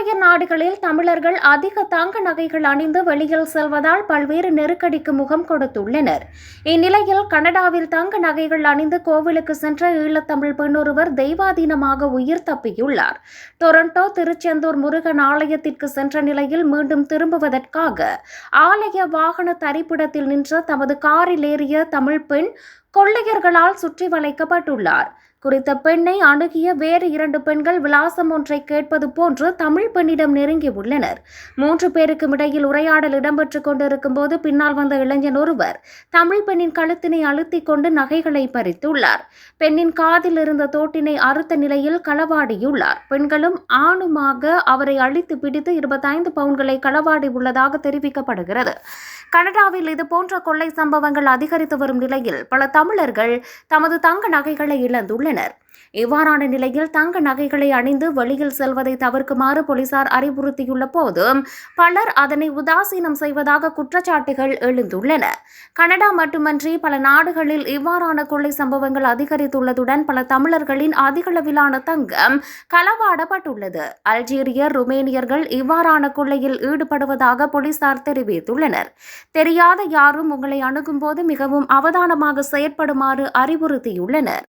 புலம்பெயர் நாடுகளில் தமிழர்கள் அதிக தங்க நகைகள் அணிந்து வெளியில் செல்வதால் பல்வேறு நெருக்கடிக்கு முகம் கொடுத்துள்ளனர். இந்நிலையில் கனடாவில் தங்க நகைகள் அணிந்து கோவிலுக்கு சென்ற ஈழத்தமிழ் பெண்ணொருவர் தெய்வாதீனமாக உயிர் தப்பியுள்ளார். டொரண்டோ திருச்செந்தூர் முருகன் ஆலயத்திற்கு சென்ற நிலையில் மீண்டும் திரும்புவதற்காக ஆலய வாகன தரிப்பிடத்தில் நின்ற தமது காரில் ஏறிய தமிழ் பெண் கொள்ளையர்களால் சுற்றி வளைக்கப்பட்டுள்ளார். குறித்த பெண்ணை அணுகிய வேறு இரண்டு பெண்கள் விலாசம் ஒன்றை கேட்பது போன்று தமிழ் பெண்ணிடம் நெருங்கி உள்ளனர். மூன்று பேருக்கும் இடையில் உரையாடல் இடம்பெற்றுக் கொண்டிருக்கும் போது பின்னால் வந்த இளைஞன் ஒருவர் தமிழ் பெண்ணின் கழுத்தினை அழுத்திக் கொண்டு நகைகளை பறித்துள்ளார். பெண்ணின் காதில் இருந்த தோட்டினை அறுத்த நிலையில் களவாடியுள்ளார். பெண்களும் ஆணுமாக அவரை அழித்து பிடித்து இருபத்தைந்து பவுன்களை களவாடி உள்ளதாக தெரிவிக்கப்படுகிறது. கனடாவில் இதுபோன்ற கொள்ளை சம்பவங்கள் அதிகரித்து வரும் நிலையில் பல தமிழர்கள் தமது தங்க நகைகளை இழந்துள்ளனர். இவ்வாறான நிலையில் தங்க நகைகளை அணிந்து வெளியில் செல்வதை தவிர்க்குமாறு போலீசார் அறிவுறுத்தியுள்ள போதும் பலர் அதனை உதாசீனம் செய்வதாக குற்றச்சாட்டுகள் எழுந்துள்ளன. கனடா மட்டுமன்றி பல நாடுகளில் இவ்வாறான கொள்ளை சம்பவங்கள் அதிகரித்துள்ளதுடன் பல தமிழர்களின் அதிகளவிலான தங்கம் களவாடப்பட்டுள்ளது. அல்ஜீரியர் ருமேனியர்கள் இவ்வாறான கொள்ளையில் ஈடுபடுவதாக போலீசார் தெரிவித்துள்ளனர். தெரியாத யாரும் உங்களை அணுகும்போது மிகவும் அவதானமாக செயற்படுமாறு அறிவுறுத்தியுள்ளனர்.